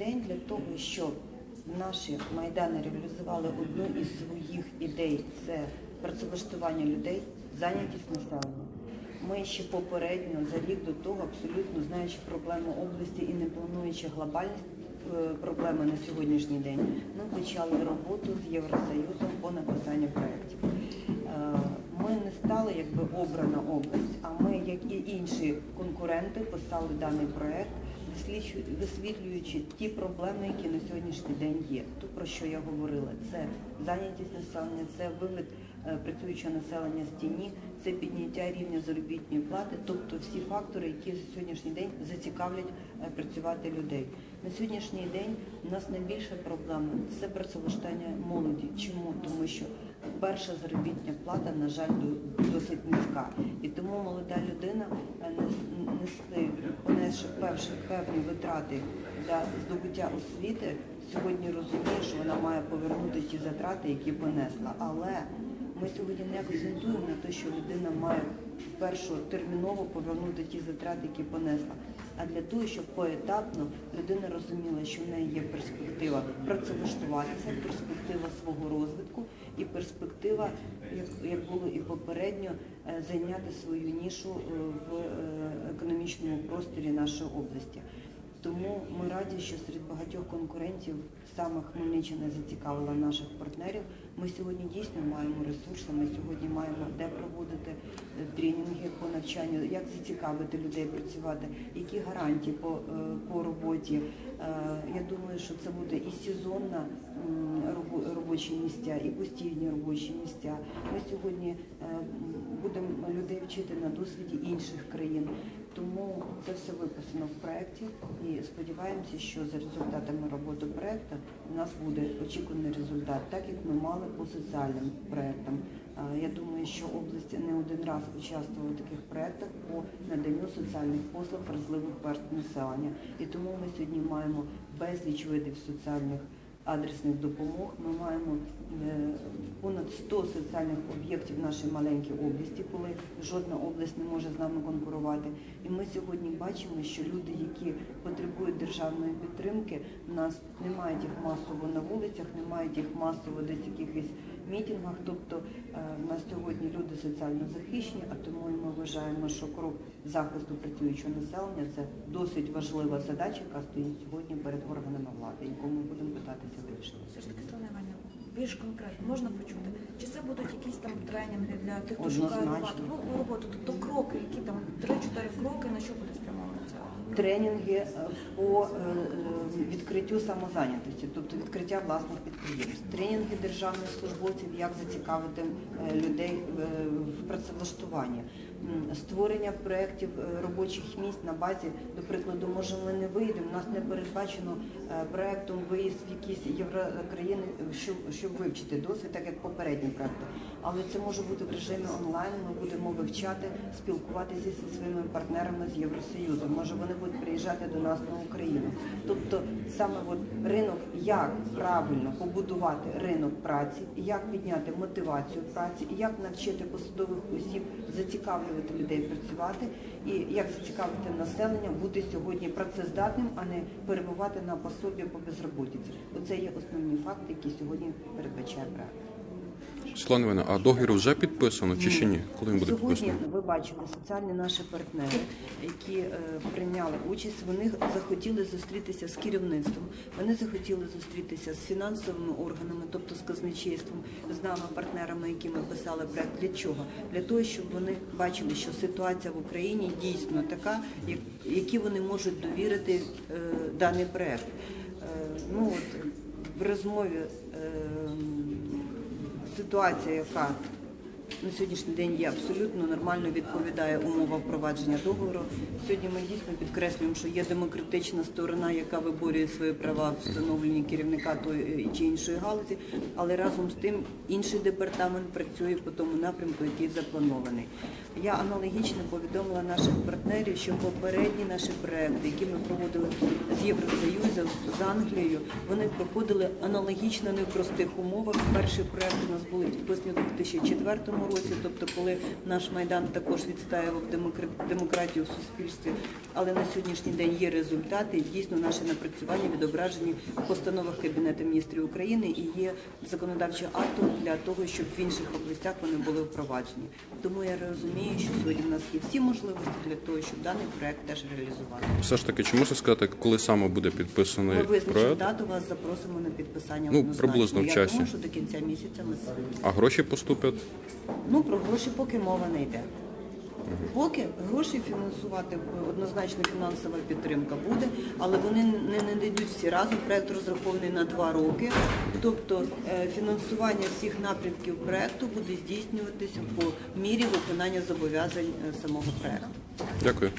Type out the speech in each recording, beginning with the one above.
День для того, щоб наші майдани реалізували одну із своїх ідей це працевлаштування людей, зайнятість населення. Ми ще попередньо за рік до того, абсолютно знаючи проблему області і не плануючи глобальні е, проблеми на сьогоднішній день, ми почали роботу з Євросоюзом по написанню проєктів. Е, Ми не стали якби обрана область, а ми, як і інші конкуренти, писали даний проєкт, висвітлюючи- ті проблеми, які на сьогоднішній день є. То про що я говорила, це зайнятість населення, це вивід е, працюючого населення з тіні, це підняття рівня заробітної плати, тобто всі фактори, які на сьогоднішній день зацікавлять е, працювати людей. На сьогоднішній день у нас найбільша проблема це працевлаштання молоді. Чому? Тому що перша заробітня плата, на жаль, досить низька. І тому молода людина, е, не- перші певні витрати для здобуття освіти, сьогодні розуміє, що вона має повернути ті затрати, які понесла. Але ми сьогодні не акцентуємо на те, що людина має першу терміново повернути ті затрати, які понесла. А для того, щоб поетапно людина розуміла, що в неї є перспектива працевлаштуватися, перспектива свого розвитку і перспектива, як, було і попередньо, е, зайняти свою нішу е, в е, просторі нашої області. Тому ми раді, що серед багатьох конкурентів саме Хмельниччина зацікавила наших партнерів. Ми сьогодні дійсно маємо ресурси. Ми сьогодні маємо де проводити е, тренінги по навчанню, як зацікавити людей працювати, які гарантії по, е, по роботі. Е, Я думаю, що це буде і сезонна робочі місця, і постійні робочі місця. Ми сьогодні будемо людей вчити на досвіді інших країн. Тому це все виписано в проєкті і сподіваємося, що за результатами роботи проєкту у нас буде очікуваний результат, так як ми мали по соціальним проєктам. Я думаю, що область не один раз участвувала в таких проєктах по наданню соціальних послуг вразливих верств населення. І тому ми сьогодні маємо безліч видів соціальних адресних допомог. Ми маємо е, понад 100 соціальних об'єктів в нашій маленькій області, коли жодна область не може з нами конкурувати. І ми сьогодні бачимо, що люди, які потребують державної підтримки, нас мають їх масово на вулицях, не мають їх масово десь якихось мітингах. Тобто е, в нас сьогодні люди соціально захищені, а тому і ми вважаємо, що крок захисту працюючого населення це досить важлива задача, яка стоїть сьогодні перед органами влади, яку ми будемо питатися вирішити. Все ж таки, Іванівна, більш конкретно можна почути? Чи це будуть якісь там тренінги для тих, хто шукає Однозначно. роботу? Ну, тобто кроки, які там 3-4 кроки, на що буде? Тренінги е, по е, е, відкриттю самозайнятості, тобто відкриття власних підприємств, тренінги державних службовців, як зацікавити людей в працевлаштуванні, створення проєктів е, робочих місць на базі, до прикладу, може ми не вийдемо, у нас не передбачено е, проєктом виїзд в якісь єврокраїни, щоб, щоб вивчити досвід, так як попередні проєкти. Але це може бути в режимі онлайн. Ми будемо вивчати, спілкуватися зі своїми партнерами з Євросоюзу. Може вони будуть приїжджати до нас на Україну. Тобто саме от ринок, як правильно побудувати ринок праці, як підняти мотивацію праці, як навчити посадових осіб зацікавлювати людей працювати, і як зацікавити населення бути сьогодні працездатним, а не перебувати на пособі по безробітці. Оце є основні факти, які сьогодні передбачає проект. Світлана Івановна, а договір вже підписано чи ще ні? Коли він буде Сьогодні підписаний? ви бачили соціальні наші партнери, які е, прийняли участь. Вони захотіли зустрітися з керівництвом. Вони захотіли зустрітися з фінансовими органами, тобто з казначейством, з нами, партнерами, які ми писали проект. Для чого? Для того, щоб вони бачили, що ситуація в Україні дійсно така, як- які вони можуть довірити е, даний проект. Е, ну от в розмові. Е, ситуація, яка на сьогоднішній день є абсолютно нормально відповідає умовам впровадження договору. Сьогодні ми дійсно підкреслюємо, що є демократична сторона, яка виборює свої права в встановленні керівника тої чи іншої галузі, але разом з тим інший департамент працює по тому напрямку, який запланований. Я аналогічно повідомила наших партнерів, що попередні наші проекти, які ми проводили з Євросоюзом, з Англією, вони проходили аналогічно не в простих умовах. Перший проект у нас був підписаний у 2004 році, тобто коли наш майдан також відстаював демокра- демократію в суспільстві. Але на сьогоднішній день є результати. і Дійсно, наші напрацювання відображені в постановах Кабінету міністрів України і є законодавчим актом для того, щоб в інших областях вони були впроваджені. Тому я розумію, що сьогодні в нас є всі можливості для того, щоб даний проект теж реалізувати. Все ж таки, чи можете сказати, коли саме буде підписаний Ми визначимо проект? дату, вас запросимо на підписання. Ну, однозначно. приблизно в Я часі. думаю, що до кінця місяця ми це. А гроші поступлять? Ну про гроші поки мова не йде. Поки гроші фінансувати однозначно фінансова підтримка буде, але вони не надійдуть всі разом. Проект розрахований на два роки. Тобто е, фінансування всіх напрямків проекту буде здійснюватися по мірі виконання зобов'язань е, самого проекту. Дякую.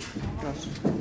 Прошу.